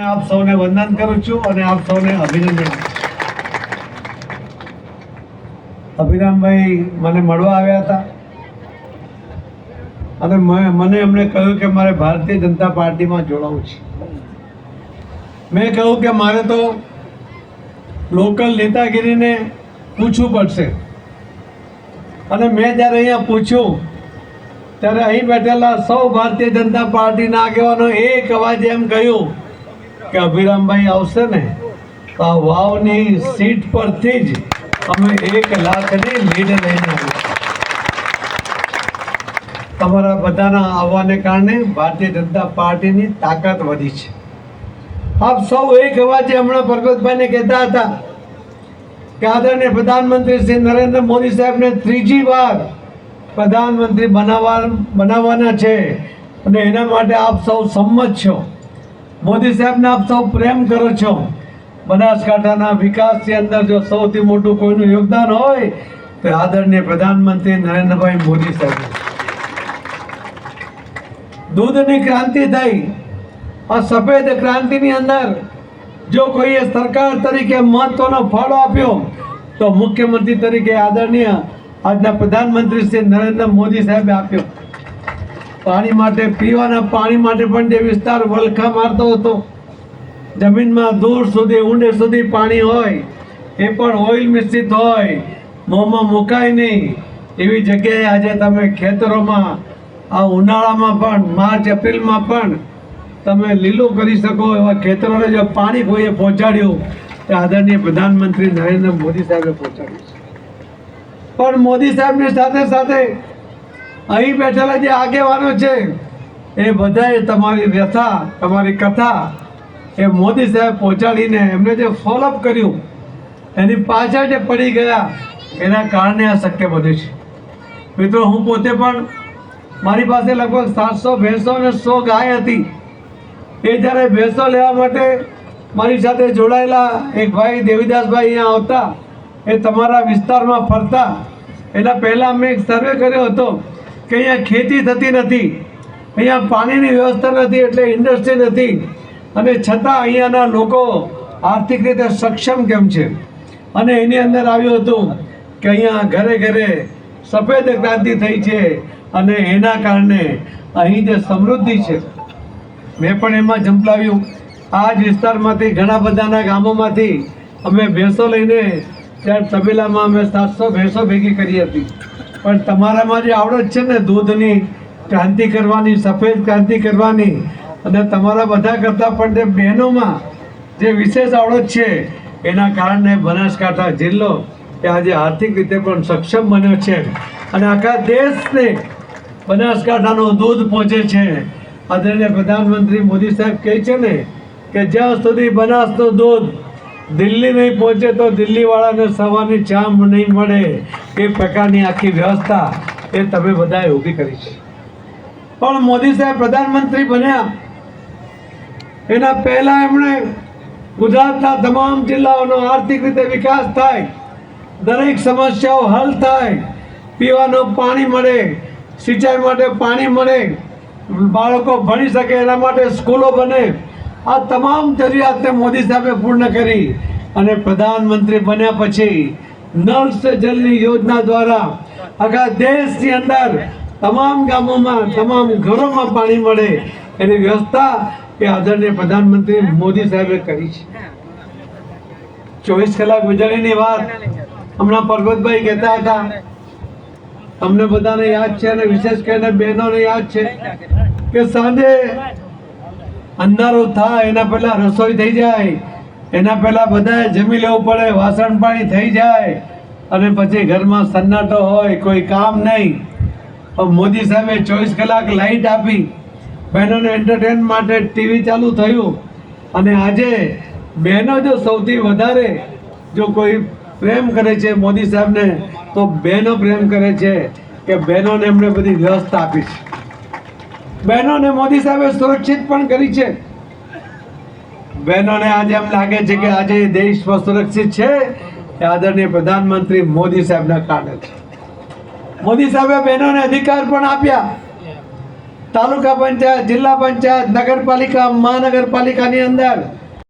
આપ સૌને વંદન કરું છું અને આપ સૌને અભિનંદન અભિરામભાઈ મને મળવા આવ્યા હતા. અને મને એમણે કહ્યું કે મારે ભારતીય જનતા પાર્ટીમાં જોડાવું છે. મેં કહ્યું કે મારે તો લોકલ નેતાગીરીને પૂછવું પડશે. અને મેં જ્યારે અહીંયા પૂછ્યું, ત્યારે અહીં બેઠેલા સૌ ભારતીય જનતા પાર્ટીના આગેવાનો એક અવાજે એમ કહ્યું કે અભિરામભાઈ આવશે ને, તો આ વાવની સીટ પરથી જ અમે એક લાખની લીડ લઈને આવીશું. તમારા બધાના આવવાને કારણે ભારતીય જનતા પાર્ટીની તાકાત વધી છે. આપ સૌ એક અવાજે હમણાં પરબતભાઈને કહેતા હતા કે આદરણીય પ્રધાનમંત્રી શ્રી નરેન્દ્ર મોદી સાહેબને ત્રીજી વાર પ્રધાનમંત્રી બનાવવા બનાવવાના છે. અને એના માટે આપ સૌ સંમત છો. મોદી સાહેબને આપ સૌ પ્રેમ કરો છો. બનાસકાંઠાના વિકાસની અંદર જો સૌથી મોટું કોઈનું યોગદાન હોય, તો આદરણીય પ્રધાનમંત્રી નરેન્દ્રભાઈ મોદી સાહેબ. દૂધની ક્રાંતિ થઈ આ સફેદ ક્રાંતિની અંદર જો કોઈએ સરકાર તરીકે મહત્વનો ફાળો આપ્યો, તો મુખ્યમંત્રી તરીકે આદરણીય આજના પ્રધાનમંત્રી શ્રી નરેન્દ્ર મોદી સાહેબે આપ્યો. પાણી માટે પીવાના પાણી માટે પણ જે વિસ્તાર વલખા મારતો હતો, જમીનમાં દૂર સુધી, ઊંડે સુધી પાણી હોય, એ પણ ઓઇલ મિશ્રિત હોય, મોંમાં મુકાય નહીં. એવી જગ્યાએ આજે તમે ખેતરોમાં, આ ઉનાળામાં પણ, માર્ચ એપ્રિલમાં પણ તમે લીલું કરી શકો એવા ખેતરોને જો પાણી કોઈએ પહોંચાડ્યું, તે આદરણીય પ્રધાનમંત્રી નરેન્દ્ર મોદી સાહેબે પહોંચાડ્યું છે. પણ મોદી સાહેબની સાથે સાથે અહીં બેઠેલા જે આગેવાનો છે, એ બધાએ તમારી વ્યથા, તમારી કથા એ મોદી સાહેબ પહોંચાડીને એમને જે ફોલોઅપ કર્યું, એની પાછળ જે પડી ગયા, એના કારણે આ શક્ય બન્યું છે. મિત્રો, હું પોતે પણ મારી પાસે લગભગ સાતસો ભેંસો અને સો ગાય હતી. એ જ્યારે ભેંસો લેવા માટે મારી સાથે જોડાયેલા એક ભાઈ દેવીદાસભાઈ અહીંયા આવતા, એ તમારા વિસ્તારમાં ફરતા. એના પહેલાં મેં એક સર્વે કર્યો હતો. કે અહીંયા ખેતી થતી નથી. અહીંયા પાણીની વ્યવસ્થા નથી એટલે ઇન્ડસ્ટ્રી નથી. અને છતાં અહીંયાના લોકો આર્થિક રીતે સક્ષમ કેમ છે? અને એની અંદર આવ્યું હતું કે અહીંયા ઘરે ઘરે સફેદ ક્રાંતિ થઈ છે અને એના કારણે અહીં જે સમૃદ્ધિ છે, મેં પણ એમાં ઝંપલાવ્યું. આ જ વિસ્તારમાંથી ઘણા બધાના ગામોમાંથી અમે ભેંસો લઈને ત્યાં તબેલામાં અમે સાતસો ભેંસો ભેગી કરી હતી. પણ તમારામાં જે આવડત છે ને દૂધની, ક્રાંતિ કરવાની, સફેદ ક્રાંતિ કરવાની, અને તમારા બધા કરતાં પણ જે બહેનોમાં જે વિશેષ આવડત છે, એના કારણે બનાસકાંઠા જિલ્લો એ આજે આર્થિક રીતે પણ સક્ષમ બન્યો છે. અને આખા દેશને બનાસકાંઠાનું દૂધ પહોંચે છે. આદરણીય પ્રધાનમંત્રી મોદી સાહેબ કહે છે ને કે જ્યાં સુધી બનાસનું દૂધ દિલ્હી નહીં પહોંચે તો દિલ્હીવાળાને સવારની ચા નહીં મળે. એ પ્રકારની આખી વ્યવસ્થા એ તમે બધાએ ઊભી કરી છે. પણ મોદી સાહેબ પ્રધાનમંત્રી બન્યા. એના પહેલાં એમણે ગુજરાતના તમામ જિલ્લાઓનો આર્થિક રીતે વિકાસ થાય, દરેક સમસ્યાઓ હલ થાય, પીવાનું પાણી મળે, સિંચાઈ માટે પાણી મળે, બાળકો ભણી શકે, એના માટે સ્કૂલો બને આ તમામ જરૂરિયાતને મોદી સાહેબે પૂર્ણ કરી અને પ્રધાનમંત્રી બન્યા પછી નળ સે જલની યોજના દ્વારા આખા દેશની અંદર તમામ ગામોમાં, તમામ ઘરોમાં પાણી મળે એની વ્યવસ્થા એ આદરણીય પ્રધાનમંત્રી મોદી સાહેબે કરી છે. ચોવીસ કલાક વીજળીની વાત. હમણાં પરબતભાઈ કહેતા હતા. તમને બધાને યાદ છે અને વિશેષ કરીને બહેનોને યાદ છે કે સાંજે અંધારું થાય, એના પહેલા રસોઈ થઈ જાય, એના પહેલા બધાએ જમી લેવું પડે, વાસણ પાણી થઈ જાય, અને પછી ઘરમાં સન્નાટો હોય, કોઈ કામ નહીં. પણ મોદી સાહેબે ચોવીસ કલાક લાઈટ આપી. બહેનોને એન્ટરટેન માટે ટીવી ચાલુ થયું. અને આજે બહેનો જો સૌથી વધારે જો કોઈ પ્રેમ કરે છે મોદી સાહેબને, તો બહેનો પ્રેમ કરે છે કે બહેનોને એમણે બધી વ્યવસ્થા આપી છે. બહેનોને મોદી સાહેબે સુરક્ષિત પણ કરી છે. બહેનોને આજે એમ લાગે છે કે આજે દેશ સુરક્ષિત છે. એ આદરણીય પ્રધાનમંત્રી મોદી સાહેબના કારણે મોદી સાહેબે બહેનોને અધિકાર પણ આપ્યા. તાલુકા પંચાયત, જિલ્લા પંચાયત, નગરપાલિકા, મહાનગરપાલિકાની અંદર.